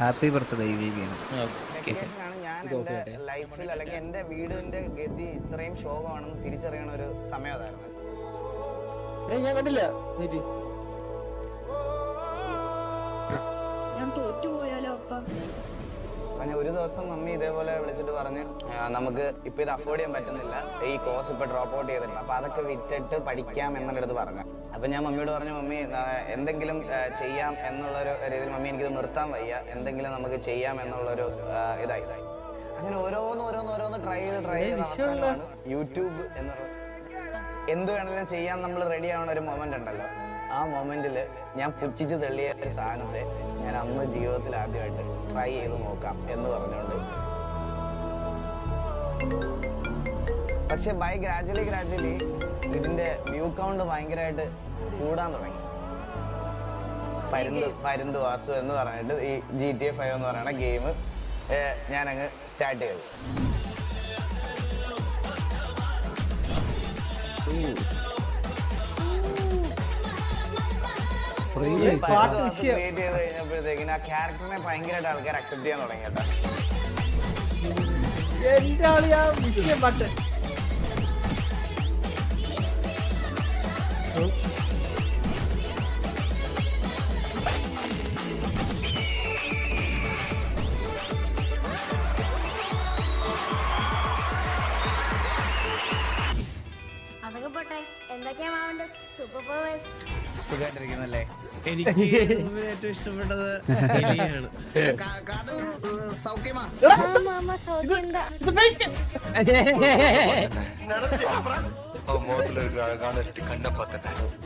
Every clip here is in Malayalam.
ഹാപ്പി ബർത്ത്ഡേ ഞാൻ എന്റെ. ലൈഫിൽ അല്ലെങ്കിൽ എന്റെ വീടിന്റെ ഗതി ഇത്രയും ശോകമാണെന്ന് തിരിച്ചറിയണ ഒരു സമയം അതായിരുന്നു. ഞാൻ കണ്ടില്ല. ഒരു ദിവസം മമ്മി ഇതേപോലെ വിളിച്ചിട്ട് പറഞ്ഞ് നമുക്ക് ഇപ്പൊ ഇത് അഫോർഡ് ചെയ്യാൻ പറ്റുന്നില്ല. ഈ കോഴ്സ് ഇപ്പൊ ഡ്രോപ്പ് ഔട്ട് ചെയ്തിട്ടുണ്ട്. അപ്പൊ അതൊക്കെ വിറ്റിട്ട് പഠിക്കാം എന്നുള്ളത് അടുത്ത് പറഞ്ഞു. അപ്പൊ ഞാൻ മമ്മിയോട് പറഞ്ഞു മമ്മി എന്തെങ്കിലും ചെയ്യാം എന്നുള്ളൊരു രീതിയിൽ മമ്മി എനിക്കിത് നിർത്താൻ വയ്യ. എന്തെങ്കിലും നമുക്ക് ചെയ്യാം എന്നുള്ളൊരു ഇതായി. അങ്ങനെ ഓരോന്ന് ഓരോന്ന് ഓരോന്ന് ട്രൈ ചെയ്ത് ട്രൈ ചെയ്ത് അവസാനമാണ് യൂട്യൂബ് എന്ന് എന്ത് വേണമെങ്കിലും ചെയ്യാൻ നമ്മൾ റെഡി ആവുന്ന ഒരു മൊമെന്റ് ഉണ്ടല്ലോ. ആ മൊമെന്റിൽ ഞാൻ പുച്ഛിച്ച് തള്ളിയ ഒരു സാധനത്തെ ഞാൻ അന്ന് ജീവിതത്തിൽ ആദ്യമായിട്ട് ട്രൈ ചെയ്ത് നോക്കാം എന്ന് പറഞ്ഞുകൊണ്ട്. പക്ഷെ ബൈ ഗ്രാജുവലി ഗ്രാജുവലി ഇതിന്റെ വ്യൂ കൗണ്ട് ഭയങ്കരമായിട്ട് കൂടാൻ തുടങ്ങി. പരുന്ത് പരുന്ത് വാസു എന്ന് പറഞ്ഞിട്ട് ഈ ജി ടി എ ഫൈവ് എന്ന് പറയുന്ന ഗെയിം ഞാൻ അങ്ങ് സ്റ്റാർട്ട് ചെയ്തു. പാട്ട് വിഷയം. ക്രിയേറ്റ് ചെയ്ത് കഴിഞ്ഞപ്പോഴത്തേക്കിന് ആ ക്യാരക്ടറിനെ ഭയങ്കരമായിട്ട് ആൾക്കാർ അക്സെപ്റ്റ് ചെയ്യാൻ തുടങ്ങി കേട്ടോ. എന്റെ ആളിയാ വിഷയം പാട്ട് സുഖമായിട്ടിരിക്കുന്നല്ലേ? എനിക്ക് ഏറ്റവും ഇഷ്ടപ്പെട്ടത് എലിയാണ്. സൗഖ്യമാ?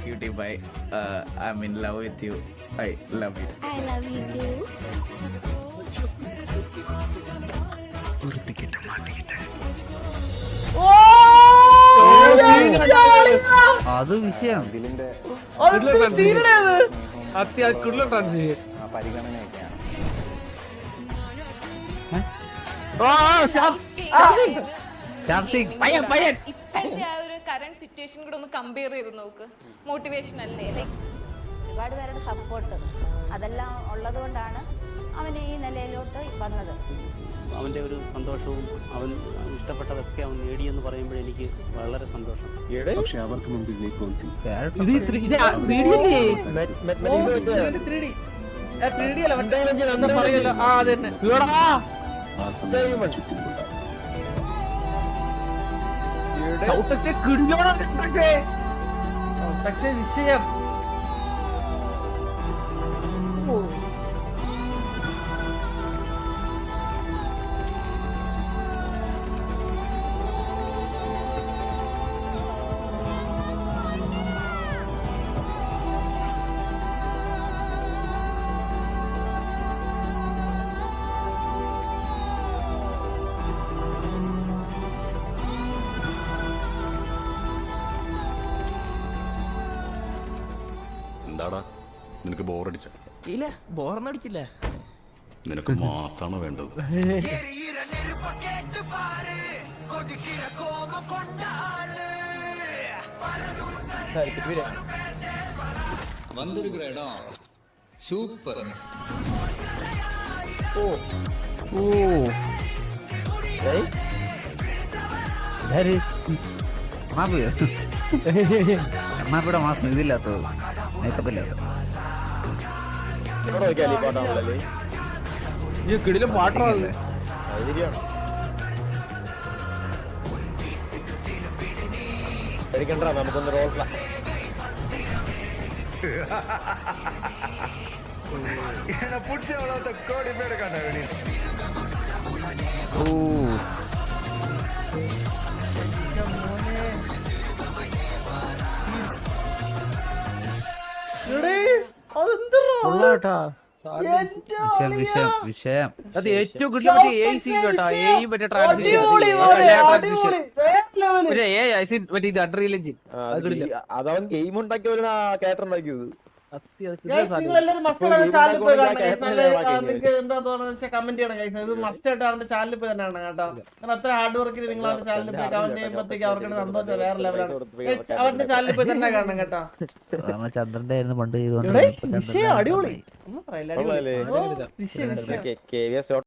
Cutie bye I mean love with you I love you I love you അത് വിഷയം. പരിഗണനയൊക്കെയാണ്. ഇപ്പോഴത്തെ ആ ഒരു കറണ്ട് സിറ്റുവേഷൻ കൂടെ ഒന്ന് കമ്പയർ ചെയ്ത് നോക്ക്. മോട്ടിവേഷൻ അല്ലേ? Like, ഒരുപാട് പേരുടെ സപ്പോർട്ട് അതെല്ലാം ഉള്ളത് കൊണ്ടാണ് അവൻ ഈ നിലയിലോട്ട് വന്നത്. അവന്റെ ഒരു സന്തോഷവും അവൻ ഇഷ്ടപ്പെട്ടതൊക്കെ അവൻ നേടിയെന്ന് പറയുമ്പോൾ എനിക്ക് വളരെ സന്തോഷം. പക്ഷെ അവർക്ക് മുമ്പിൽ നീ ഇത് എന്താടാ? നിനക്ക് ബോറടിച്ച? ഇല്ല ബോർന്നടിച്ചില്ല നിനക്ക് മാസാണ് വേണ്ടത്. ഓ ഇതാര്? കണ്ണാപ്പിയോ? കണ്ണാപ്പിയുടെ മാസം ഇതില്ലാത്തത്. മേക്കപ്പ് ഇല്ലാത്തത് ഇത് കിടിലം പാട്ടാണ് പേടിക്കണ്ട നമുക്കൊന്ന് റോൾ ഓ. കൊള്ളാട്ടാ വിഷയം വിഷയം വിഷയം അത് ഏറ്റവും കൂടുതൽ മറ്റേ എ സി കേട്ടോ. മറ്റേ ട്രാൻസിഷൻ മറ്റേ ഇത് എഞ്ചിൻ അതവൻ ഗെയിം ഉണ്ടാക്കിയവരാ കേട്ടർ ഉണ്ടാക്കിയത് സത്യം, അത് കിട്ടിയ Guys, സാധനം. നിങ്ങൾ എല്ലാവരും must ആയിട്ട് അവന്റെ ചാനലിൽ പോയി കാണണം. നല്ല, ആ, നിങ്ങൾക്ക് എന്താ തോന്നുന്നത് വെച്ചാൽ കമന്റ് ചെയ്യണം. ഇത് മസ്റ്റ് ആയിട്ട് അവന്റെ ചാനലിൽ പോയി തന്നെ കാണണം കേട്ടോ. കാരണം അത്ര ഹാർഡ് വർക്കിൽ നിങ്ങൾ അവന്റെ ചാനലിൽ പോയി കമന്റ് ചെയ്യുമ്പോഴത്തേക്ക് അവർക്ക് സന്തോഷം വേറെ ലെവലാണ് Guys, അവന്റെ ചാനലിൽ പോയി തന്നെ കാണണം കേട്ടോ. ചന്ദ്രന്റെ ആയിരുന്നു പണ്ട് അടിപൊളി. ഒന്നും പറയില്ല അടിപൊളി. വിഷയം വിഷയം. K V S